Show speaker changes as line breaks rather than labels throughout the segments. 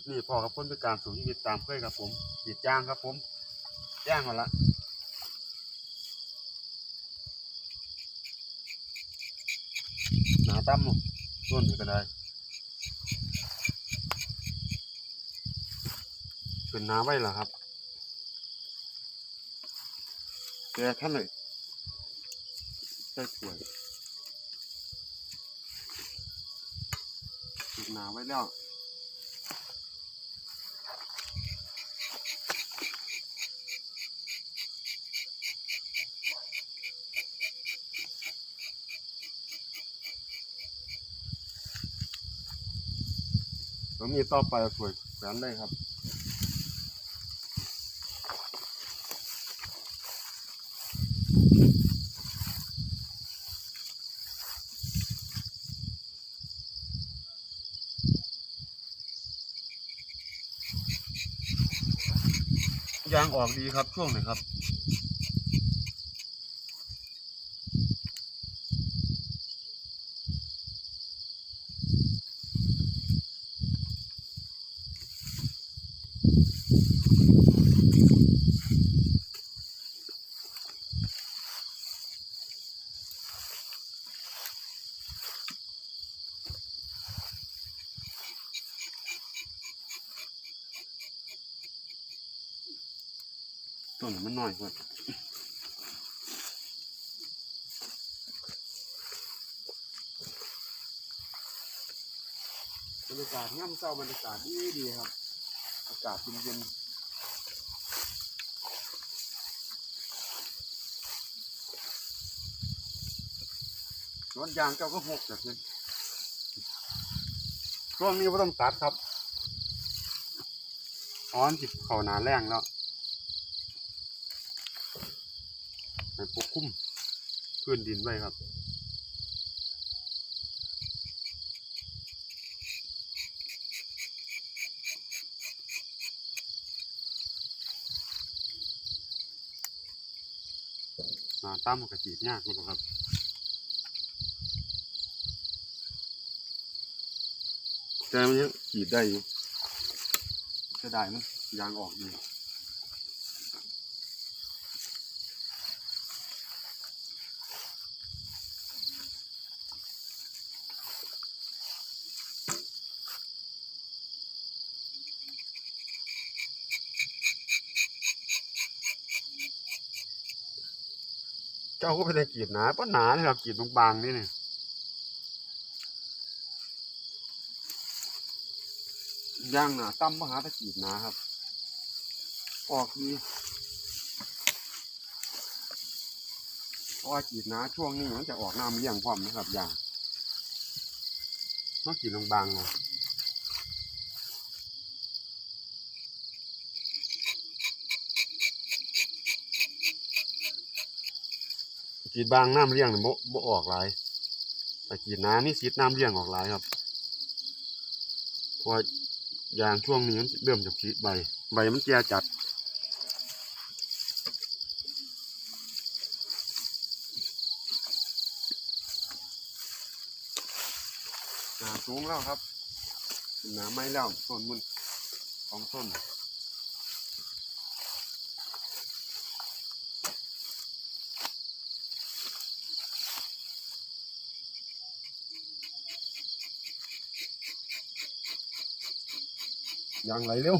ลิปนี้พ่อกับคนพิการสูงชีวิตตามเคยครับผมกรีดยางครับผมย่างมาละหนาตั้มต้นนี้ก็ได้เป็นน้าไว้เหรอครับแกท่านเลยใส่ถ้วยปิดหนาไว้แล้ว แล้วมีต่อไปเอาถ้วยแขวนได้ครับยางออกดีครับช่วงไหนครับ ต้นมันน้อยกว่าบรรยากาศง่ำเศร้าบรรยากาศดีดีครับ อากาศเย็นเย็นรถยางเจ้าก็หกจากนี้ช่วงนี้ไม่ต้องตัดครับอ้อนจิบเขาหนาแรงแล้ว ให้ปกคลุมพื้นดินไว้ครับนาตั้มกระจีบยากเลยครับแต่มันยังขีดได้อยู่จะได้มันยางออกอยู่ เจ้าก็เป็นกรีดหนาเพราะหนาเนี่ยครับกรีดบางๆนี่เนี่ยย่างหนาตั้มมหาตะกรีดหนาครับ ออกดีเพราะว่ากรีดหนาช่วงนี้มันจะออกน้ำเลี้ยงความนะครับย่างต้องกรีดบางๆเอา กรีดบางน้ำเลี้ยงเนี่ยบ่บ่ออกหลายแต่กรีดหนานี่ซีดน้ำเลี้ยงออกหลายครับเพราะว่ายางช่วงนี้มันเริ่มจากชีใบ ใบมันแก่จัดหนาสูงแล้วครับหนาไม่แล้วต้นมันสองต้น ยางไหลเร็ว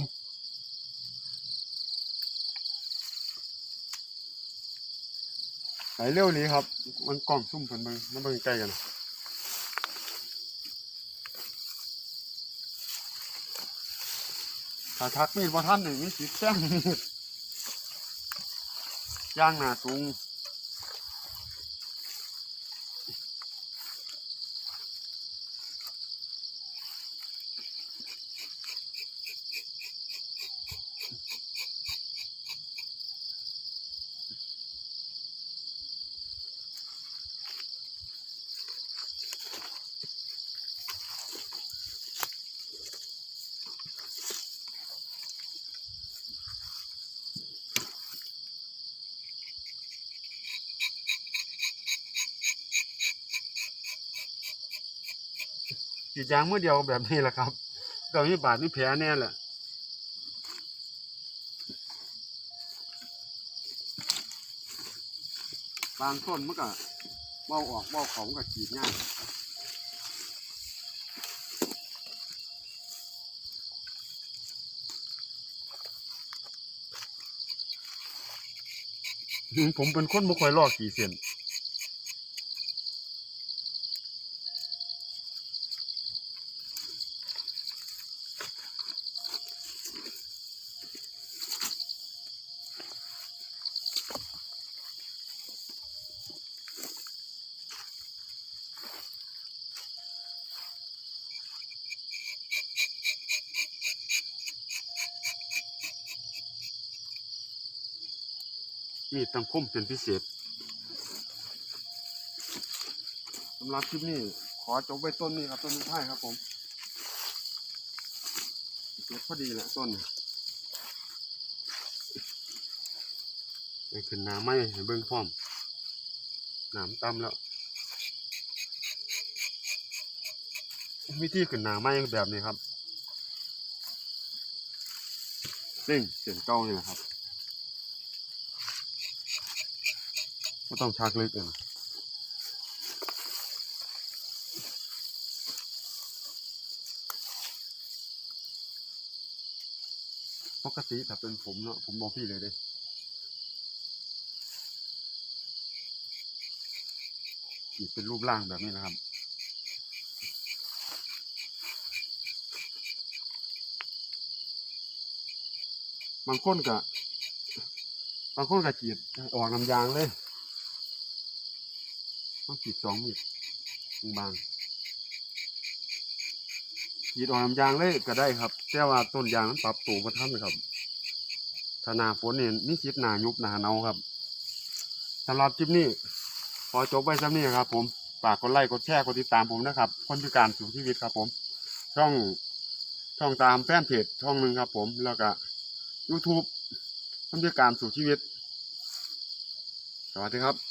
ไหลเร็วนี้ครับ มันกล่องซุ่มเพิ่นเบิ่งมันเบิ่งใกล้กันถ้าทักมีดว่าท่านหนึ่งมีสิบแจ้งย่างหนาสูง กีดยางเมื่อเดียวแบบนี้แหละครับก็มีบาดมีแผลแน่แหละบางต้นมันก็เบ้าออกเบาเขามันก็จีดง่ายผมเป็นคนบ่ค่อยลอกกี่เส้น มีดตังคมเป็นพิเศษสำหรับคลิปนี้ขอจบไว้ต้นนี้ครับต้นนี้ท้ายครับผมเก็บพอดีแหละต้นนี้ไปขึ้นน้ำไหมให้เบิ่งพร้อมน้ำต่ำแล้ว วิธีขึ้นน้ำไหมแบบนี้ครับซึ่งเสียงเก้านี่แหละครับ ก็ต้องชักลึกเลยนะปกติถ้าเป็นผมเนาะผมบอกพี่เลยเด้ขีดเป็นรูปร่างแบบนี้นะครับ บางคนกะบางคนกะขีดออกน้ำยางเลย ต้องขีดสองมีดบางขีดออกน้ำยางเลยก็ได้ครับ แต่ว่าต้นยางมันปรับตัวประทันครับถ้าหนาฝนเนี่ยมีคิดหนายุบหนาเนาครับสำหรับคลิปนี้ขอจบไว้ซ้ำนี้ครับ ผมฝากกดไลค์กดแชร์กดติดตามผมนะครับ คนพิการสู่ชีวิตครับ ผม ช่องช่องตามแฟนเพจช่องหนึ่งครับ ผมแล้วก็ YouTube คนพิการสู่ชีวิต สวัสดีครับ